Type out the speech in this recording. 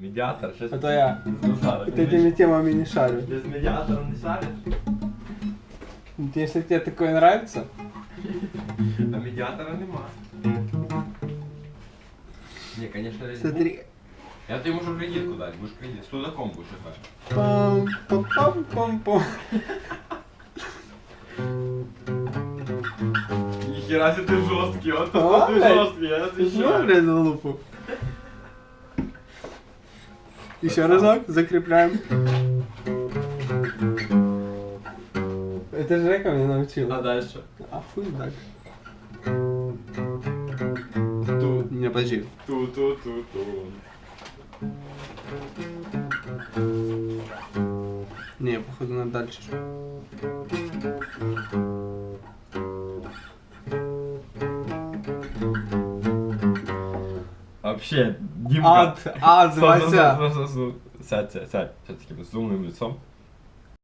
Медіатор, щось. А то я. Ну, зараз. Ты этими темами не шарю. Без медіатора не шариш? Вот Если тебе такое нравится, А медіатора нема. Ні, конечно, смотри. Я тобі можу кредитку дати, будеш кредит. З судаком будеш тепер. Пам, пам, пам, пам, пам. Ніхера си ти жорсткий, от А, ти блядь. жорсткий, я Ты что, отвечаю. блядь, за лупу? Еще разок, закрепляем. Это Жека меня научил. А дальше? А хуй так. Ту, Не, подожди. ту, ту, ту, ту. Не, походу надо дальше. Вообще, Димка. Ад, ад, Вася. Сядь, сядь, сядь. Сядь таким з умним лицом.